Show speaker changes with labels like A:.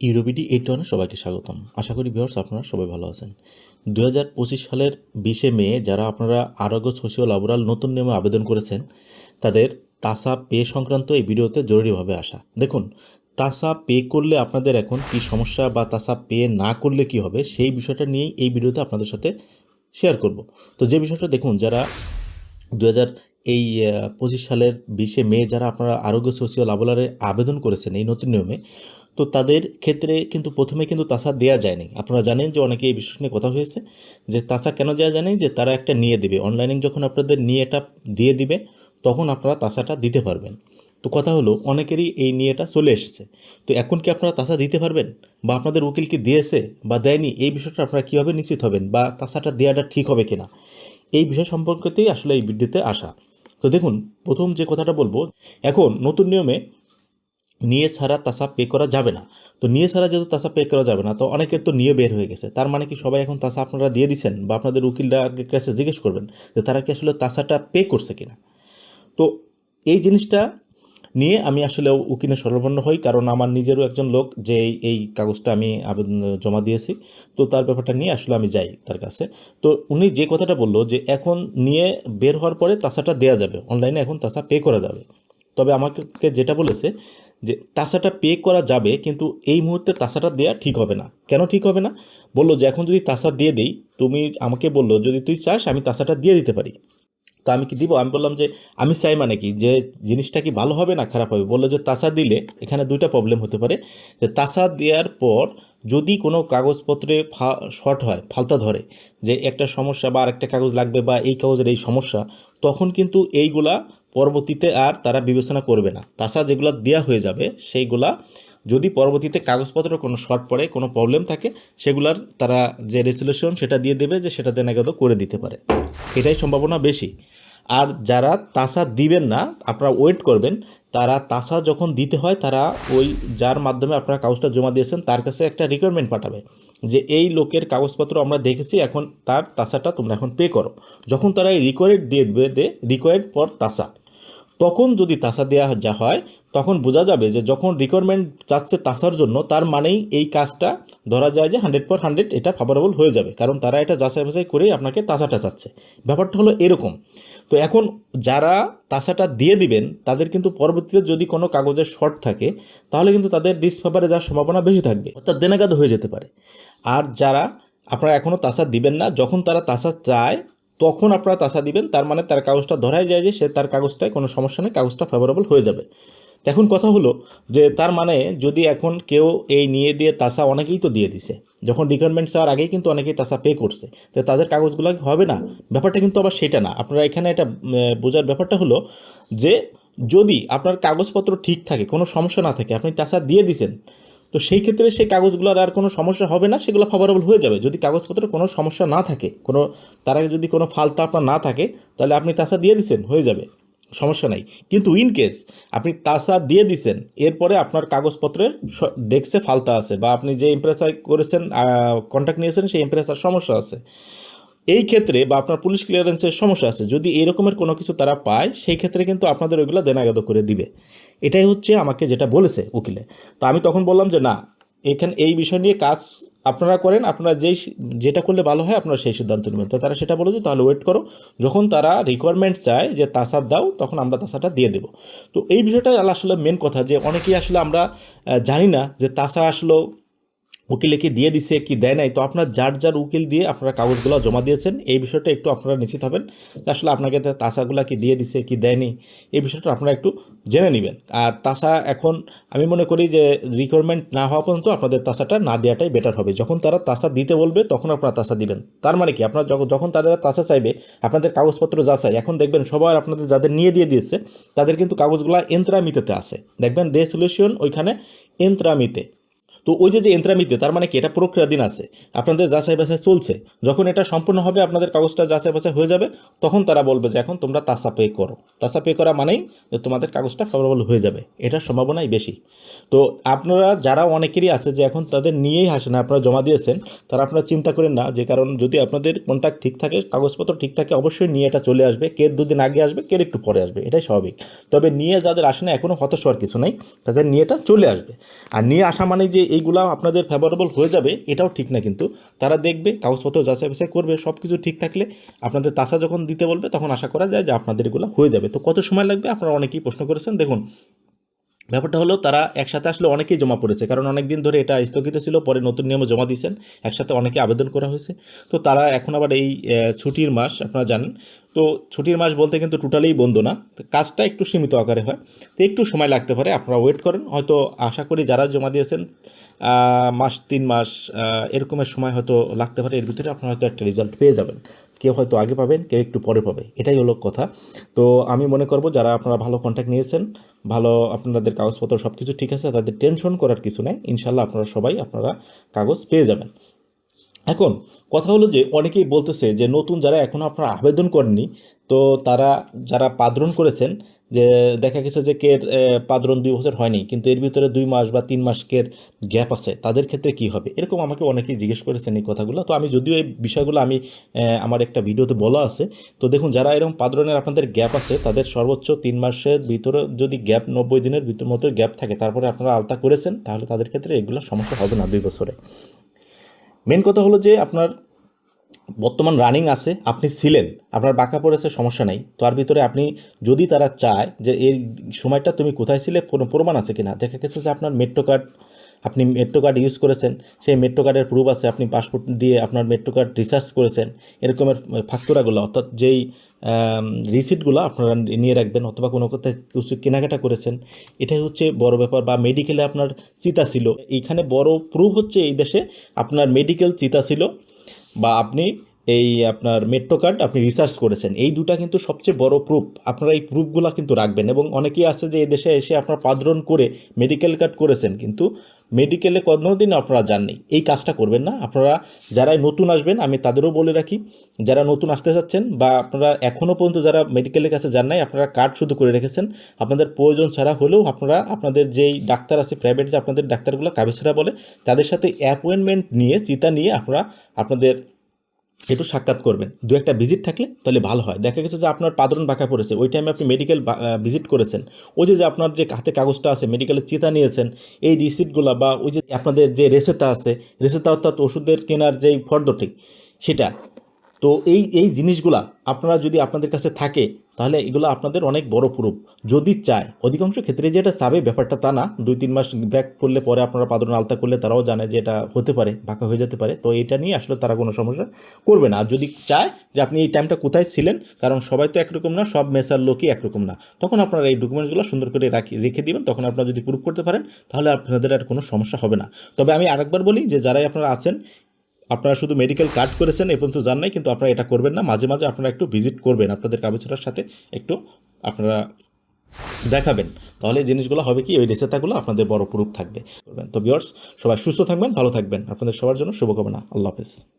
A: ইউরোবিডি eight ওয়ানে সবাইকে স্বাগতম। আশা করি ভিউয়ার্স আপনারা সবাই ভালো আছেন। দু হাজার পঁচিশ সালের বিশে মে যারা আপনারা আরোগ্য সোশিও লাবোরাল নতুন নিয়মে আবেদন করেছেন, তাদের তাসা পে সংক্রান্ত এই ভিডিওতে জরুরিভাবে আসা। দেখুন, তাসা পে করলে আপনাদের এখন কি সমস্যা বা তাসা পে না করলে কি হবে, সেই বিষয়টা নিয়েই এই ভিডিওতে আপনাদের সাথে শেয়ার করব। তো যে বিষয়টা দেখুন, যারা দু হাজার এই পঁচিশ সালের বিশে মে যারা আপনারা আরোগ্য সোশিও লাবোলারে আবেদন করেছেন এই নতুন নিয়মে তো তাদের ক্ষেত্রে কিন্তু প্রথমে কিন্তু তাসা দেওয়া যায়নি। আপনারা জানেন যে অনেকে এই বিষয় নিয়ে কথা হয়েছে যে তাসা কেন দেওয়া জানেন যে তারা একটা নিয়ে দেবে। অনলাইনে যখন আপনাদের নিয়েটা দিয়ে দিবে, তখন আপনারা তাসাটা দিতে পারবেন। তো কথা হলো, অনেকেরই এই নিয়েটা চলে এসেছে। তো এখন কি আপনারা তাসা দিতে পারবেন? বা আপনাদের উকিল কি দিয়েছে বা দেয়নি? এই বিষয়টা আপনারা কীভাবে নিশ্চিত হবেন? বা তাসাটা দেওয়াটা ঠিক হবে কিনা? এই বিষয় সম্পর্কেতেই আসলে এই ভিডিওতে আসা। তো দেখুন, প্রথম যে কথাটা বলব, এখন নতুন নিয়মে নিয়ে ছাড়া তাসা পে করা যাবে না। তো নিয়ে ছাড়া যেহেতু তাসা পে করা যাবে না, তো অনেকের তো নিয়ে বের হয়ে গেছে। তার মানে কি সবাই এখন তাসা আপনারা দিয়ে দিচ্ছেন বা আপনাদের উকিলরা কাছে জিজ্ঞেস করবেন যে তারা কি আসলে তাসাটা পে করছে কিনা? তো এই জিনিসটা নিয়ে আমি আসলে উকিলে সরবরাহ হই, কারণ আমার নিজেরও একজন লোক যে এই কাগজটা আমি আবেদন, জমা দিয়েছি। তো তার ব্যাপারটা নিয়ে আসলে আমি যাই তার কাছে। তো উনি যে কথাটা বলল যে এখন নিয়ে বের হওয়ার পরে তাসাটা দেওয়া যাবে অনলাইনে এখন তাসা পে করা যাবে। তবে আমাকে যেটা বলেছে যে তাসাটা পে করা যাবে, কিন্তু এই মুহূর্তে তাসাটা দেওয়া ঠিক হবে না। কেন ঠিক হবে না? বলল যে এখন যদি তাসা দিয়ে দেই, তুমি আমাকে বলল, যদি তুই চাস, আমি তাসাটা দিয়ে দিতে পারি। তো আমি কি দিব? আমি বললাম যে, আমি চাই মানে কি? যে জিনিসটা কি ভালো হবে না খারাপ হবে? বলল যে তাসা দিলে এখানে দুইটা প্রবলেম হতে পারে। যে তাসা দেওয়ার পর যদি কোনো কাগজপত্রে ফা শর্ট হয়, ফালতা ধরে, যে একটা সমস্যা বা আরেকটা কাগজ লাগবে বা এই কাগজের এই সমস্যা, তখন কিন্তু এইগুলা পরবর্তীতে আর তারা বিবেচনা করবে না। তাছাড়া যেগুলো দেওয়া হয়ে যাবে, সেইগুলা যদি পরবর্তীতে কাগজপত্র কোনো শর্ট পড়ে, কোনো প্রবলেম থাকে, সেগুলার তারা যে রেজলিউশন সেটা দিয়ে দেবে যে সেটা দেনাগত করে দিতে পারে। এটাই সম্ভাবনা বেশি। আর যারা তাসা দিবেন না, আপনারা ওয়েট করবেন তারা তাসা যখন দিতে হয়, তারা ওই যার মাধ্যমে আপনারা কাগজটা জমা দিয়েছেন, তার কাছে একটা রিকোয়ারমেন্ট পাঠাবে যে এই লোকের কাগজপত্র আমরা দেখেছি, এখন তার তাসাটা তোমরা এখন পে করো। যখন তারা এই রিকোয়ার্ড দিয়ে দেবে দে রিকোয়ার্ড ফর তাসা। তখন যদি তাসা দেওয়া যা হয়, তখন বোঝা যাবে যে যখন রিকোয়ারমেন্ট চাচ্ছে তাসার জন্য, তার মানেই এই কাজটা ধরা যায় যে হান্ড্রেড পর হান্ড্রেড এটা ফেভারেবল হয়ে যাবে। কারণ তারা এটা যাচাই বাছাই করেই আপনাকে তাসাটা চাচ্ছে। ব্যাপারটা হলো এরকম। তো এখন যারা তাসাটা দিয়ে দিবেন, তাদের কিন্তু পরবর্তীতে যদি কোনো কাগজের শর্ট থাকে, তাহলে কিন্তু তাদের ডিসফেভারে যাওয়ার সম্ভাবনা বেশি থাকবে। অর্থাৎ দেনাগাদ হয়ে যেতে পারে। আর যারা আপনারা এখনও তাসা দিবেন না, যখন তারা তাসা চায় তখন আপনারা তাসা দিবেন, তার মানে তার কাগজটা ধরাই যায় যে সে তার কাগজটায় কোনো সমস্যা নেই, কাগজটা ফেভারেবল হয়ে যাবে। এখন কথা হলো যে তার মানে যদি এখন কেউ এই নিয়ে দিয়ে তাসা অনেকেই তো দিয়ে দিছে, যখন রিকোয়ারমেন্ট চাওয়ার আগেই কিন্তু অনেকেই তাসা পে করছে, তো তাদের কাগজগুলো হবে না? ব্যাপারটা কিন্তু আবার সেটা না। আপনারা এখানে এটা বোঝার ব্যাপারটা হলো যে যদি আপনার কাগজপত্র ঠিক থাকে, কোনো সমস্যা না থাকে, আপনি তাসা দিয়ে দিছেন তো সেই ক্ষেত্রে সেই কাগজগুলোর আর কোনো সমস্যা হবে না, সেগুলো ফেভারেবল হয়ে যাবে। যদি কাগজপত্রের কোনো সমস্যা না থাকে, কোনো, তার আগে যদি কোনো ফালতা আপনার না থাকে, তাহলে আপনি তাসা দিয়ে দিছেন, হয়ে যাবে, সমস্যা নাই। কিন্তু ইন কেস আপনি তাসা দিয়ে দিছেন, এরপরে আপনার কাগজপত্রে দেখছে ফালতা আছে, বা আপনি যে ইমপ্রেসার করেছেন কন্ট্যাক্ট নিয়েছেন, সেই ইমপ্রেসার সমস্যা আছে। এই ক্ষেত্রে বা আপনার পুলিশ ক্লিয়ারেন্সের সমস্যা আছে, যদি এই রকমের কোনো কিছু তারা পায়, সেই ক্ষেত্রে কিন্তু আপনাদের ওইগুলো দেনাগত করে দিবে। এটাই হচ্ছে আমাকে যেটা বলেছে উকিলে। তো আমি তখন বললাম যে, না, এখানে, এই বিষয় নিয়ে কাজ আপনারা করেন, আপনারা যেই যেটা করলে ভালো হয়, আপনারা সেই সিদ্ধান্ত নেবেন। তো তারা সেটা বলে যে, তাহলে ওয়েট করো। যখন তারা রিকোয়ারমেন্ট চায় যে তাসার দাও, তখন আমরা তাসাটা দিয়ে দেবো। তো এই বিষয়টাই আসলে মেন কথা যে, অনেকেই আসলে আমরা জানি না যে তাসা আসলে উকিলে কি দিয়ে দিছে কি দেয় নাই, তো আপনার যার যার উকিল দিয়ে আপনারা কাগজগুলো জমা দিয়েছেন, এই বিষয়টা একটু আপনারা নিশ্চিত হবেন। আসলে আপনাকে তাসাগুলো কি দিয়ে দিছে, কি দেয়নি, এই বিষয়টা আপনারা একটু জেনে নেবেন। আর তাসা এখন আমি মনে করি যে রিকোয়ারমেন্ট না হওয়া পর্যন্ত আপনাদের তাসাটা না দেওয়াটাই বেটার হবে। যখন তারা তাসা দিতে বলবে, তখন আপনারা তাসা দিবেন। তার মানে কি, আপনার যখন তাদের তাসা চাইবে, আপনাদের কাগজপত্র যা চাই, এখন দেখবেন সবার আপনাদের যাদের নিয়ে দিয়ে দিয়েছে, তাদের কিন্তু কাগজগুলো এন্ত্রামিতেতে আছে। দেখবেন রেসলিউশন ওইখানে এন্ত্রামিতে তো ওই যে যে এন্ত্রামিতে, তার মানে কি, এটা প্রক্রিয়াধীন আছে। আপনাদের যাচাই বাছাই চলছে। যখন এটা সম্পূর্ণ হবে, আপনাদের কাগজটা যাচাই বাছাই হয়ে যাবে, তখন তারা বলবে যে, এখন তোমরা তাসা পে করো। তাসা পে করা মানেই যে, তোমাদের কাগজটা ফেভারেবল হয়ে যাবে। এটার সম্ভাবনাই বেশি। তো আপনারা, যারা অনেকেরই আছে যে, এখন তাদের নিয়েই হাসে না, আপনারা জমা দিয়েছেন, তারা আপনারা চিন্তা করেন না, যে কারণ যদি আপনাদের কন্ট্যাক্ট ঠিক থাকে, কাগজপত্র ঠিক থাকে, অবশ্যই নিয়ে এটা চলে আসবে। কে দুদিন আগে আসবে, কে একটু পরে আসবে, এটাই স্বাভাবিক। তবে নিয়ে যাদের আসে না এখনও হতাশ হওয়ার কিছু নাই, তাদের নিয়েটা চলে আসবে। আর নিয়ে আসা মানে যে এইগুলা আপনাদের ফেভারেবল হয়ে যাবে, এটাও ঠিক না কিন্তু। তারা দেখবে, কাগজপত্র যাচাই বাছাই করবে সব কিছু ঠিক থাকলে আপনাদের তাসা যখন দিতে বলবে, তখন আশা করা যায় যে আপনাদের এগুলো হয়ে যাবে। তো কত সময় লাগবে? আপনারা অনেকেই প্রশ্ন করেছেন। দেখুন, ব্যাপারটা হলো তারা একসাথে আসলে অনেকেই জমা পড়েছে, কারণ অনেক দিন ধরে এটা স্থগিত ছিল, পরে নতুন নিয়মে জমা দিয়েছেন। একসাথে অনেকে আবেদন করা হয়েছে। তো তারা এখন আবার এই ছুটির মাস, আপনারা জানেন তো ছুটির মাস বলতে কিন্তু টোটালি বন্ধ না। কাজটা একটু সীমিত আকারে হয়। তো একটু সময় লাগতে পারে, আপনারা ওয়েট করেন। হয়তো আশা করি যারা জমা দিয়েছেন মাস, তিন মাস এরকমের সময় হয়তো লাগতে পারে। এর ভিতরে আপনারা হয়তো একটা রেজাল্ট পেয়ে যাবেন। কেউ হয়তো আগে পাবেন, কেউ একটু পরে পাবে। এটাই হলো কথা। তো আমি মনে করব, যারা আপনারা ভালো কন্ট্যাক্ট নিয়েছেন, ভালো আপনাদের কাগজপত্র সব কিছু ঠিক আছে, তাদের টেনশন করার কিছু নেই। ইনশাল্লাহ আপনারা সবাই আপনারা কাগজ পেয়ে যাবেন। এখন কথা হলো যে অনেকেই বলতেছে যে নতুন যারা এখনও আপনারা আবেদন করেননি, তো তারা যারা পাদ্রণ করেছেন, যে দেখা গেছে যে কের পাদ্রণ দুই বছর হয়নি, কিন্তু এর ভিতরে দুই মাস বা তিন মাস কের গ্যাপ আছে, তাদের ক্ষেত্রে কি হবে? এরকম আমাকে অনেকেই জিজ্ঞেস করেছেন এই কথাগুলো। তো আমি যদিও এই বিষয়গুলো আমি আমার একটা ভিডিওতে বলা আছে, তো দেখুন যারা এরকম পাদ্রণের আপনাদের গ্যাপ আছে, তাদের সর্বোচ্চ তিন মাসের ভিতরে যদি গ্যাপ, নব্বই দিনের ভিতর মতো গ্যাপ থাকে, তারপরে আপনারা আলতা করেছেন, তাহলে তাদের ক্ষেত্রে এগুলো সমস্যা হবে না দুই বছরে। মেন কথা হলো যে আপনার বর্তমান রানিং আছে, আপনি ছিলেন, আপনার বাঁকা পড়েছে, সমস্যা নেই। তার ভিতরে আপনি যদি তারা চায় যে এই সময়টা তুমি কোথায় ছিলে, কোনো প্রমাণ আছে কিনা? দেখা গেছে যে আপনার মেট্রো কার্ড আপনি মেট্রো কার্ড ইউজ করেছেন, সেই মেট্রো কার্ডের প্রুফ আছে, আপনি পাসপোর্ট দিয়ে আপনার মেট্রো কার্ড রিসার্চ করেছেন, এরকমের ফাক্তুরাগুলো অর্থাৎ যেই রিসিটগুলো আপনারা নিয়ে রাখবেন, অথবা কোনো কোথায় কিছু কেনাকাটা করেছেন, এটাই হচ্ছে বড় ব্যাপার, বা মেডিকেলে আপনার চিতা ছিল। এইখানে বড় প্রুফ হচ্ছে এই দেশে, আপনার মেডিকেল চিতা ছিল বা আপনি এই আপনার মেট্রো কার্ড আপনি রিসার্চ করেছেন, এই দুটা কিন্তু সবচেয়ে বড় প্রুফ আপনারা এই প্রুফগুলো কিন্তু রাখবেন এবং অনেকেই আছে যে এদেশে দেশে এসে আপনার পাদ্রণ করে মেডিকেল কার্ড করেছেন, কিন্তু মেডিকেলে কোনোদিন আপনারা যাননি? এই কাজটা করবেন না। আপনারা যারাই নতুন আসবেন, আমি তাদেরও বলে রাখি, যারা নতুন আসতে চাচ্ছেন বা আপনারা এখনও পর্যন্ত যারা মেডিকেলের কাছে যান নাই, আপনারা কার্ড শুধু করে রেখেছেন। আপনাদের প্রয়োজন ছাড়া হলেও আপনারা, আপনাদের যেই ডাক্তার আছে প্রাইভেট যে আপনাদের ডাক্তারগুলো কাবেছেরা বলে, তাদের সাথে অ্যাপয়েন্টমেন্ট নিয়ে চিতা নিয়ে আপনারা আপনাদের একটু সাক্ষাৎ করবেন। দু একটা ভিজিট থাকলে তাহলে ভালো হয়। দেখা গেছে যে আপনার পাদরণ বাঁকা পড়েছে। ওই টাইমে আপনি মেডিকেল ভিজিট করেছেন। ওই যে যে আপনার যে হাতে কাগজটা আছে মেডিকেলের চিতা নিয়েছেন, এই রিসিটগুলো বা ওই যে আপনাদের যে রেসেতা আছে, রেসেতা অর্থাৎ ওষুধের কেনার যেই ফর্দটি, সেটা তো এই এই জিনিসগুলা আপনারা যদি আপনাদের কাছে থাকে, তাহলে এগুলো আপনাদের অনেক বড় প্রুফ। যদি চায়, অধিকাংশ ক্ষেত্রে যে এটা চাবে, ব্যাপারটা তা না। দুই, তিন মাস ব্যাক করলে পরে আপনারা পাদরণ আলতা করলে তারাও জানে যে এটা হতে পারে, বাঁকা হয়ে যেতে পারে। তো এটা নিয়ে আসলে তারা কোনো সমস্যা করবে না। আর যদি চায় যে আপনি এই টাইমটা কোথায় ছিলেন, কারণ সবাই তো একরকম না, সব মেসার লোকই একরকম না। তখন আপনারা এই ডকুমেন্টসগুলো সুন্দর করে রাখি, রেখে দিবেন। তখন আপনারা যদি প্রুফ করতে পারেন, তাহলে আপনাদের আর কোনো সমস্যা হবে না। তবে আমি আরেকবার বলি যে, যারাই আপনারা আছেন আপনারা শুধু মেডিকেল কার্ড করেছেন, এ পর্যন্ত জান নাই, কিন্তু আপনারা এটা করবেন না। মাঝে মাঝে আপনারা একটু ভিজিট করবেন, আপনাদের কাগজটার সাথে একটু আপনারা দেখাবেন। তাহলে জিনিসগুলো হবে কি? ওই রেসেতাগুলো আপনাদের বড় প্রুফ থাকবে। তো বিয়ার্স সবাই সুস্থ থাকবেন, ভালো থাকবেন। আপনাদের সবার জন্য শুভকামনা। আল্লাহ হাফেজ।